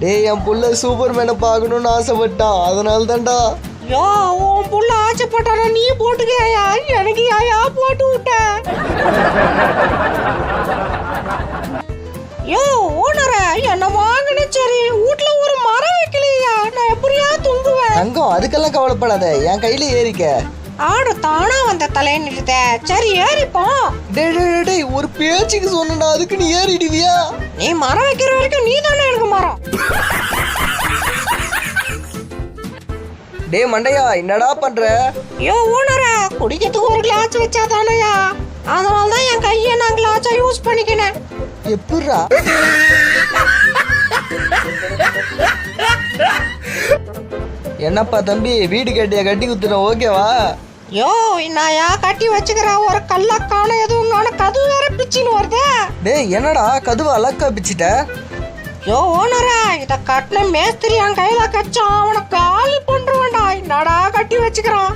டேய் என் புள்ள சூப்பர்மேனை பார்க்கணும்னு ஆசைப்பட்டான் அதனால தான்டா யோ உன் புள்ள ஆச்சப்பட்டானா நீ போட்டுக்கயா எனக்கு யாயா போட்டு விட்ட. யோ ஓனர என்ன வாங்கின சரி? வீட்ல ஒரு மரம் வைக்கலையா? நான் எப்படியா தூங்குவேன்? தங்கம் அதுக்கெல்லாம் கவலைப்படாத. என் கையில ஏறிக்க. ஆடு தானா வந்த தலையை நிறுத்த. சரி ஏறிப்போம். டேய் டேய், டேய், டேய் ஒரு பேச்சுக்கு சொன்னடா அதுக்கு நீ ஏறிடுவியா? நீ மரம் வைக்கிற வரைக்கும் நீ தானே எனக்கு டேய் மண்டையா என்னடா பண்ற? யோ ஓனர குடிக்கிறதுக்கு ஒரு கிளாஸ் வச்சா தானயா அதனால தான் என் கையை நான் கிளாஸா யூஸ் பண்ணிக்கினேன். எப்படிரா என்னப்பா தம்பி வீடு கட்டியா கட்டி குத்துறோம் ஓகேவா? யோ என்னயா கட்டி வச்சுக்கிற ஒரு கல்ல காண எதுவும் காண கது வேற பிச்சின்னு வருதே? டேய் என்னடா கதுவை அலக்கா பிச்சிட்ட? யோ ஓனரா இத கட்டின மேஸ்திரி என் கையில கச்சான் அவனை வச்சுக்கிறோம்